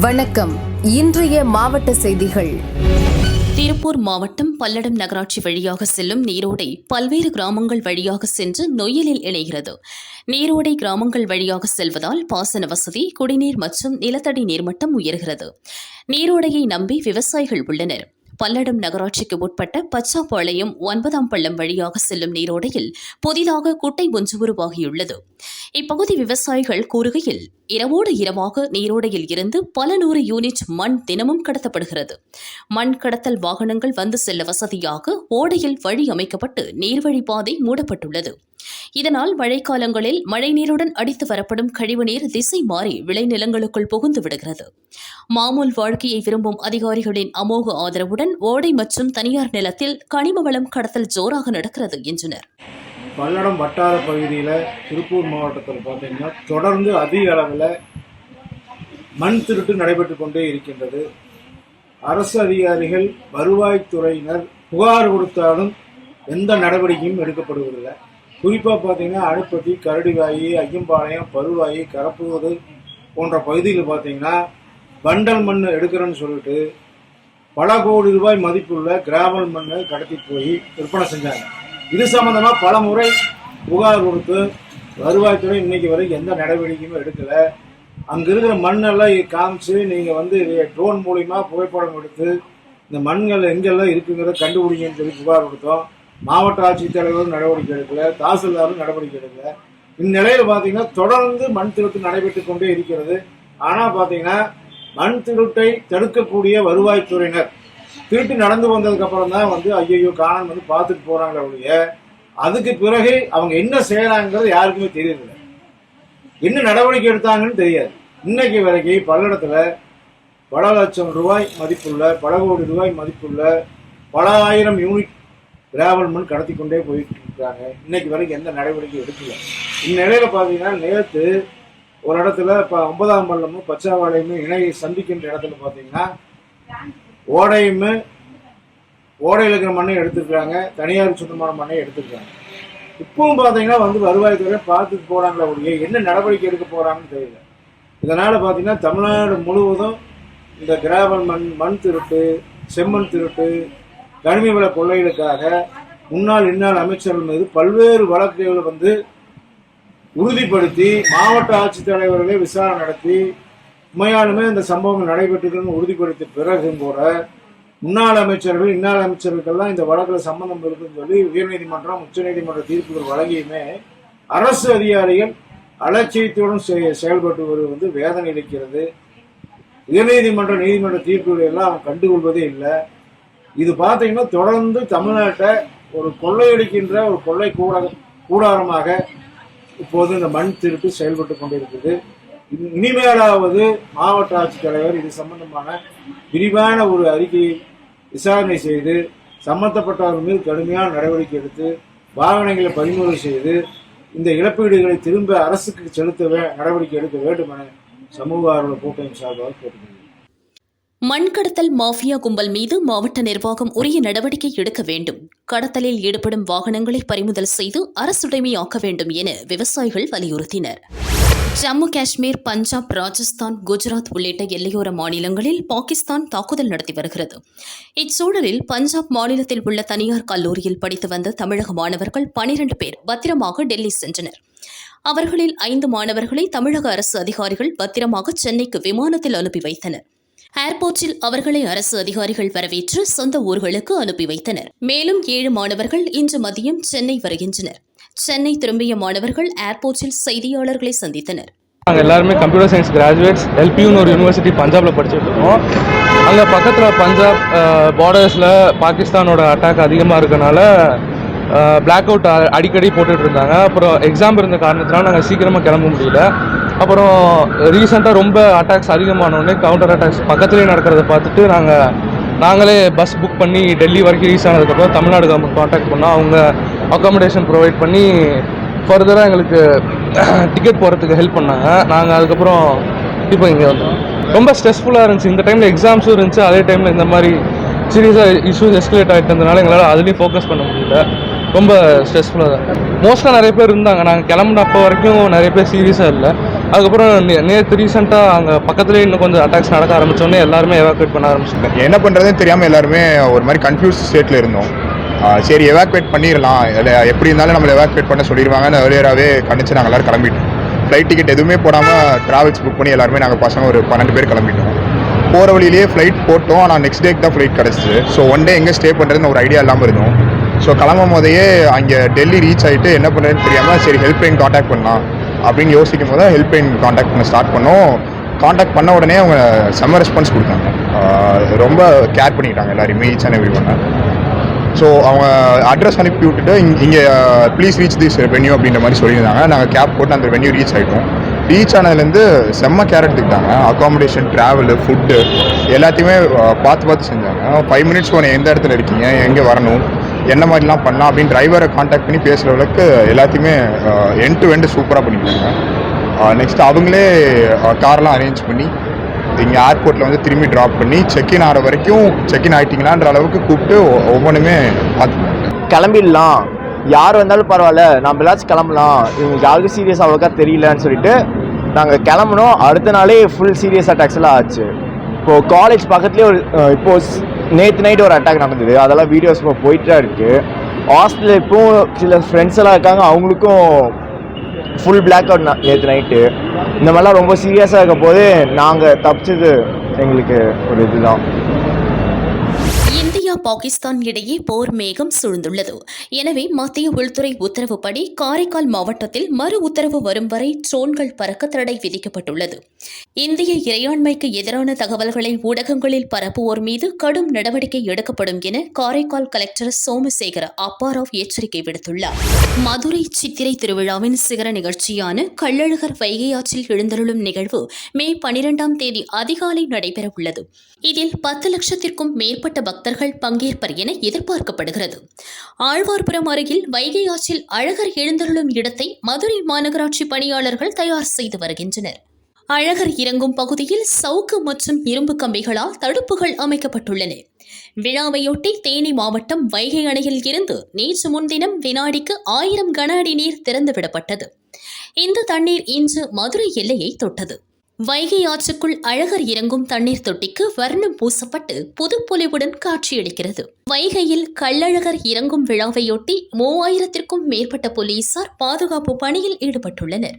வணக்கம். இன்றைய மாவட்ட செய்திகள். திருப்பூர் மாவட்டம் பல்லடம் நகராட்சி வழியாக செல்லும் நீரோடை பல்வேறு கிராமங்கள் வழியாக சென்று நொயிலில் இணைகிறது. நீரோடை கிராமங்கள் வழியாக செல்வதால் பாசன வசதி குடிநீர் மற்றும் நிலத்தடி நீர்மட்டம் உயர்கிறது. நீரோடையை நம்பி விவசாயிகள் உள்ளனர். பல்லடம் நகராட்சிக்கு உட்பட்ட பச்சாப்பாளையம் ஒன்பதாம் பள்ளம் வழியாக செல்லும் நீரோடையில் புதிதாக குட்டை ஒன்று உருவாகியுள்ளது. இப்பகுதி விவசாயிகள் கூறுகையில் இரவோடு இரவாக நீரோடையில் இருந்து பல நூறு யூனிட் மண் தினமும் கடத்தப்படுகிறது. மண் கடத்தல் வாகனங்கள் வந்து செல்ல வசதியாக ஓடையில் வழி அமைக்கப்பட்டு நீர்வழி பாதை மூடப்பட்டுள்ளது. இதனால் மழைக்காலங்களில் மழைநீருடன் அடித்து வரப்படும் கழிவுநீர் திசை மாறி விளைநிலங்களுக்குள் புகுந்து விடுகிறது. மாமூல் வாழ்க்கையை விரும்பும் அதிகாரிகளின் அமோக ஆதரவுடன் ஓடை மற்றும் தனியார் நிலத்தில் கனிம வளம் கடத்தல் ஜோராக நடக்கிறது என்றனர். பல்லடம் வட்டார பகுதியில் திருப்பூர் மாவட்டத்தில் பார்த்தீங்கன்னா தொடர்ந்து அதிக அளவில் மண் திருட்டு நடைபெற்று கொண்டே இருக்கின்றது. அரசு அதிகாரிகள் வருவாய்த்துறையினர் புகார் கொடுத்தாலும் எந்த நடவடிக்கையும் எடுக்கப்படுவதில்லை. குறிப்பாக பார்த்தீங்கன்னா அணுப்பட்டி கரடிவாயி ஐயம்பாளையம் பருவாயி கரப்பூர் போன்ற பகுதியில் பார்த்தீங்கன்னா வண்டல் மண் எடுக்கிறேன்னு சொல்லிட்டு பல கோடி ரூபாய் மதிப்புள்ள கிராவல் மண்ணை கடத்தி போய் விற்பனை செஞ்சாங்க. இது சம்பந்தமா பல முறை புகார் கொடுத்து வருவாய்த்துறை இன்னைக்கு வரைக்கும் எந்த நடவடிக்கையுமே எடுக்கல. அங்க இருக்கிற மண்ணெல்லாம் காமிச்சு நீங்க வந்து ட்ரோன் மூலியமா புகைப்படம் எடுத்து இந்த மண்கள் எங்கெல்லாம் இருக்குங்கிறத கண்டுபிடிங்கன்னு சொல்லி புகார் கொடுத்தோம். மாவட்ட ஆட்சித்தலைவரும் நடவடிக்கை எடுக்கல தாசில்தாரும் நடவடிக்கை எடுக்கல. இந்நிலையில பாத்தீங்கன்னா தொடர்ந்து மண் திருத்தம் நடைபெற்று கொண்டே இருக்கிறது. ஆனா பாத்தீங்கன்னா மண் திருட்டை தடுக்கக்கூடிய வருவாய்த்துறையினர் திருட்டு நடந்து வந்ததுக்கு அப்புறம் தான் வந்து ஐயோ காணன் வந்து பார்த்துட்டு போறாங்களே ஒழிய அதுக்கு பிறகு அவங்க என்ன செய்யறாங்கிறது யாருக்குமே தெரியல என்ன நடவடிக்கை எடுத்தாங்கன்னு தெரியாது. இன்னைக்கு வரைக்கும் பல்லடத்துல பல லட்சம் ரூபாய் மதிப்புள்ள பல கோடி ரூபாய் மதிப்புள்ள பல ஆயிரம் யூனிட் கிராவல் மண் கடத்தி கொண்டே போயிட்டு இருக்காங்க. இன்னைக்கு வரைக்கும் எந்த நடவடிக்கையும் எடுக்கல. இந்நிலையில பாத்தீங்கன்னா நேற்று ஒரு இடத்துல இப்போ ஒன்பதாம் பள்ளமும் பச்சாவாளையுமே இணையை சந்திக்கின்ற இடத்துல பார்த்தீங்கன்னா ஓடையுமே ஓடையில் இருக்கிற மண்ணையும் எடுத்துருக்குறாங்க. தனியார் சொந்தமான மண்ணையும் எடுத்துருக்காங்க இப்பவும் பார்த்தீங்கன்னா வந்து வருவாய்த்துறை பார்த்துட்டு போகிறாங்களே ஒழிய என்ன நடவடிக்கை எடுக்க போகிறாங்கன்னு தெரியல. இதனால் பார்த்தீங்கன்னா தமிழ்நாடு முழுவதும் இந்த கிராவல் மண் மண் திருட்டு செம்மண் திருட்டு கனிம வள கொள்ளைகளுக்காக முன்னாள் இந்நாள் அமைச்சர்கள் மீது பல்வேறு வழக்குகள் வந்து உறுதிப்படுத்தி மாவட்ட ஆட்சித்தலைவர்களே விசாரணை நடத்தி உண்மையாலுமே இந்த சம்பவம் நடைபெற்றதுன்னு உறுதிப்படுத்திய பிறகும் கூட முன்னாள் அமைச்சர்கள் இன்னாள் அமைச்சர்களுக்கெல்லாம் இந்த வழக்குல சம்பந்தம் இருக்குன்னு சொல்லி உயர்நீதிமன்றம் உச்சநீதிமன்ற தீர்ப்புகள் வழங்கியுமே அரசு அதிகாரிகள் அலட்சியத்துடன் செயல்பட்டு வருவது வந்து வேதனை அளிக்கிறது. உயர்நீதிமன்ற நீதிமன்ற தீர்ப்புகளை எல்லாம் அவன் கண்டுகொள்வதே இல்லை. இது பார்த்தீங்கன்னா தொடர்ந்து தமிழ்நாட்டை ஒரு கொள்ளையடிக்கின்ற ஒரு கொள்ளை கூட கூடாரமாக இப்போது இந்த மண் திருட்டு செயல்பட்டு கொண்டிருக்குது. இனிமேலாவது மாவட்ட ஆட்சித்தலைவர் இது சம்பந்தமான விரிவான ஒரு அறிக்கையை விசாரணை செய்து சம்பந்தப்பட்டவர்கள் மீது கடுமையான நடவடிக்கை எடுத்து வாகனங்களை பறிமுதல் செய்து இந்த இழப்பீடுகளை திரும்ப அரசுக்கு செலுத்த வே- நடவடிக்கை எடுக்க வேண்டும் என சமூக ஆர்வலர் கூட்டணி சார்பாக கேட்டுக்கொண்டார் மண் கடத்தல் மாஃபியா கும்பல் மீது மாவட்ட நிர்வாகம் உரிய நடவடிக்கை எடுக்க வேண்டும். கடத்தலில் ஈடுபடும் வாகனங்களை பறிமுதல் செய்து அரசுடைமையாக்க வேண்டும் என விவசாயிகள் வலியுறுத்தினர். ஜம்மு காஷ்மீர் பஞ்சாப் ராஜஸ்தான் குஜராத் உள்ளிட்ட எல்லையோர மாநிலங்களில் பாகிஸ்தான் தாக்குதல் நடத்தி வருகிறது. இச்சூழலில் பஞ்சாப் மாநிலத்தில் உள்ள தனியார் கல்லூரியில் படித்து வந்த தமிழக மாணவர்கள் பனிரண்டு பேர் பத்திரமாக டெல்லி சென்றனர். அவர்களில் ஐந்து மாணவர்களை தமிழக அரசு அதிகாரிகள் பத்திரமாக சென்னைக்கு விமானத்தில் அனுப்பி வைத்தனர். ஏர்போர்ட்டில் அவர்களை அரசு அதிகாரிகள் வரவேற்று சொந்த ஊர்களுக்கு அனுப்பி வைத்தனர். மேலும் ஏழு மாணவர்கள் இன்று மதியம் சென்னை வருகின்றனர். சென்னை திரும்பிய மாணவர்கள் ஏர்போர்ட்டில் செய்தியாளர்களை சந்தித்தனர். நாங்கள் எல்லாருமே கம்ப்யூட்டர் சயின்ஸ் கிராஜுவேட்ஸ் எல்பியூன்னு ஒரு யூனிவர்சிட்டி பஞ்சாபில் படிச்சுட்டு இருக்கோம். அங்கே பக்கத்தில் பஞ்சாப் பார்டர்ஸில் பாகிஸ்தானோட அட்டாக் அதிகமாக இருக்கனால பிளாக் அவுட் அடிக்கடி போட்டுட்டு இருந்தாங்க. அப்புறம் எக்ஸாம் இருந்த காரணத்தினால நாங்கள் சீக்கிரமாக கிளம்ப முடியல. அப்புறம் ரீசெண்டாக ரொம்ப அட்டாக்ஸ் அதிகமானோடனே கவுண்டர் அட்டாக்ஸ் பக்கத்துலேயே நடக்கிறத பார்த்துட்டு நாங்கள் நாங்களே பஸ் புக் பண்ணி டெல்லி வரைக்கும் ரீச் ஆனதுக்கப்புறம் தமிழ்நாடு கவர்மெண்ட் காண்டாக்ட் பண்ணோம் அவங்க அக்காமடேஷன் ப்ரொவைட் பண்ணி ஃபர்தராக எங்களுக்கு டிக்கெட் போகிறதுக்கு ஹெல்ப் பண்ணாங்க. நாங்கள் அதுக்கப்புறம் இப்போ இங்கே வந்தோம். ரொம்ப ஸ்ட்ரெஸ்ஃபுல்லாக இருந்துச்சு. இந்த டைமில் எக்ஸாம்ஸும் இருந்துச்சு. அதே டைமில் இந்த மாதிரி சீரியஸாக இஷ்யூஸ் எஸ்கலேட் ஆகிட்டு இருந்தனால எங்களால் அதுலேயும் ஃபோக்கஸ் பண்ண முடியல. ரொம்ப ஸ்ட்ரெஸ்ஃபுல்லாக தான் மோஸ்ட்டாக நிறைய பேர் இருந்தாங்க. நாங்கள் கிளம்புனப்போ வரைக்கும் நிறைய பேர் சீரியஸாக இல்லை. அதுக்கப்புறம் நேற்று ரீசெண்டாக அங்கே பக்கத்துலேயே இன்னும் கொஞ்சம் அட்டாக்ஸ் நடக்க ஆரம்பிச்சோடனே எல்லாருமே எவாக்குவேட் பண்ண ஆரம்பிச்சிட்டாங்க. என்ன பண்ணுறதுன்னு தெரியாமல் எல்லாருமே ஒரு மாதிரி கன்ஃபியூஸ் ஸ்டேட்டில் இருந்தோம். சரி எவாக்குவேட் பண்ணிடலாம் இல்லை எப்படி இருந்தாலும் நம்மளை எவாக்குவேட் பண்ண சொல்லிடுவாங்கன்னு ஏர்லியராகவே கணிச்சு நாங்கள் எல்லோரும் கிளம்பிட்டோம். ஃப்ளைட் டிக்கெட் எதுவுமே போடாமல் ட்ராவல்ஸ் புக் பண்ணி எல்லாருமே நாங்கள் பசங்க ஒரு பன்னெண்டு பேர் கிளம்பிட்டோம். போகிற வழியிலேயே ஃப்ளைட் போட்டோம். ஆனால் நெக்ஸ்ட் டேக்கு தான் ஃப்ளைட் கிடச்சிது. ஸோ ஒன் டே எங்கே ஸ்டே பண்ணுறதுன்னு ஒரு ஐடியா இல்லாமல் இருந்தோம். ஸோ கிளம்பும் போதையே அங்கே டெல்லி ரீச் ஆகிட்டு என்ன பண்ணுறதுன்னு தெரியாமல் சரி ஹெல்ப்லைன் காண்டாக்ட் பண்ணலாம். அப்படின்னு யோசிக்கும் போது ஹெல்ப்லைன் காண்டாக்ட் பண்ண ஸ்டார்ட் பண்ணோம். காண்டாக்ட் பண்ண உடனே அவங்க செம்ம ரெஸ்பான்ஸ் கொடுத்தாங்க. ரொம்ப கேர் பண்ணிக்கிட்டாங்க எல்லாருமே ஈச் அண்ட் எவ்ரி ஒன்று ஸோ அவங்க அட்ரஸ் அனுப்பி விட்டுட்டு இங்கே இங்கே ப்ளீஸ் ரீச் திஸ் வென்யூ அப்படின்ற மாதிரி சொல்லியிருந்தாங்க. நாங்கள் கேப் போட்டு அந்த வென்யூ ரீச் ஆகிட்டோம் ரீச் ஆனதுலேருந்து செம்ம கேர் எடுத்துக்கிட்டாங்க. அக்காமடேஷன் ட்ராவலு ஃபுட்டு எல்லாத்தையுமே பார்த்து பார்த்து செஞ்சாங்க. ஃபைவ் மினிட்ஸ் உடனே எந்த இடத்துல இருக்கீங்க? எங்கே வரணும்? என்ன மாதிரிலாம் பண்ணலாம் அப்படின்னு டிரைவரை காண்டாக்ட் பண்ணி பேசுகிற அளவுக்கு எல்லாத்தையுமே என் டு எண்டு சூப்பராக பண்ணிக்கிட்டாங்க நெக்ஸ்ட் அவங்களே கார்லாம் அரேஞ்ச் பண்ணி இங்கே ஏர்போர்ட்டில் வந்து திரும்பி ட்ராப் பண்ணி செக்இன் ஆகிற வரைக்கும் செக்இன் ஆகிட்டிங்களான்ற அளவுக்கு கூப்பிட்டு ஒவ்வொன்றுமே பார்த்து கிளம்பிடலாம். யார் வந்தாலும் பரவாயில்ல நம்ம எல்லாச்சும் கிளம்பலாம். இவங்களுக்கு யாருக்கும் சீரியஸ் அவ்வளோக்கா தெரியலன்னு சொல்லிட்டு நாங்கள் கிளம்புனோம். அடுத்த நாளே ஃபுல் சீரியஸ் அட்டாக்ஸ் எல்லாம் ஆச்சு. இப்போது காலேஜ் பக்கத்துலேயே ஒரு இப்போது நேற்று நைட் ஒரு அட்டாக் நடந்தது. அதெல்லாம் வீடியோஸ் இப்போ போயிட்டு தான் இருக்குது ஹாஸ்டலில் இப்போவும் சில ஃப்ரெண்ட்ஸ் எல்லாம் இருக்காங்க. அவங்களுக்கும் ஃபுல் பிளாக் அவுட் நேற்று நைட்டு இந்த மாதிரிலாம் ரொம்ப சீரியஸாக இருக்க போது நாங்கள் தப்பிச்சது எங்களுக்கு ஒரு இதுதான். பாகிஸ்தான் இடையே போர் மேகம் சூழ்ந்துள்ளது. எனவே மத்திய உள்துறை உத்தரவுப்படி காரைக்கால் மாவட்டத்தில் மறு உத்தரவு வரும் வரை ட்ரோன்கள் பறக்க தடை விதிக்கப்பட்டுள்ளது. இந்திய இறையாண்மைக்கு எதிரான தகவல்களை ஊடகங்களில் பரப்புவோர் மீது கடும் நடவடிக்கை எடுக்கப்படும் என காரைக்கால் கலெக்டர் சோமசேகர அப்பாராவ் எச்சரிக்கை விடுத்துள்ளார். மதுரை சித்திரை திருவிழாவின் சிகர நிகழ்ச்சியான கள்ளழகர் வைகை ஆற்றில் எழுந்தருளும் நிகழ்வு மே பனிரெண்டாம் தேதி அதிகாலை நடைபெறவுள்ளது. இதில் பத்து லட்சத்திற்கும் மேற்பட்ட பக்தர்கள் பங்கேற்பர் என எதிர்பார்க்கப்படுகிறது. ஆழ்வார்புரம் அருகில் வைகை ஆற்றில் அழகர் எழுந்தருளும் இடத்தை மதுரை மாநகராட்சி பணியாளர்கள் தயார் செய்து வருகின்றனர். அழகர் இறங்கும் பகுதியில் சவுக்கு மற்றும் இரும்பு கம்பிகளால் தடுப்புகள் அமைக்கப்பட்டுள்ளன. விழாவையொட்டி தேனி மாவட்டம் வைகை அணையில் இருந்து நேற்று முன்தினம் வினாடிக்கு ஆயிரம் கன அடி நீர் திறந்துவிடப்பட்டது. இந்த தண்ணீர் இன்று மதுரை எல்லையை தொட்டது. வைகை ஆற்றுக்குள் அழகர் இறங்கும் தண்ணீர் தொட்டிக்கு வர்ணம் பூசப்பட்டு புதுப்பொலிவுடன் காட்சியளிக்கிறது. வைகையில் கள்ளழகர் இறங்கும் விழாவையொட்டி மூவாயிரத்திற்கும் மேற்பட்ட போலீசார் பாதுகாப்பு பணியில் ஈடுபட்டுள்ளனர்.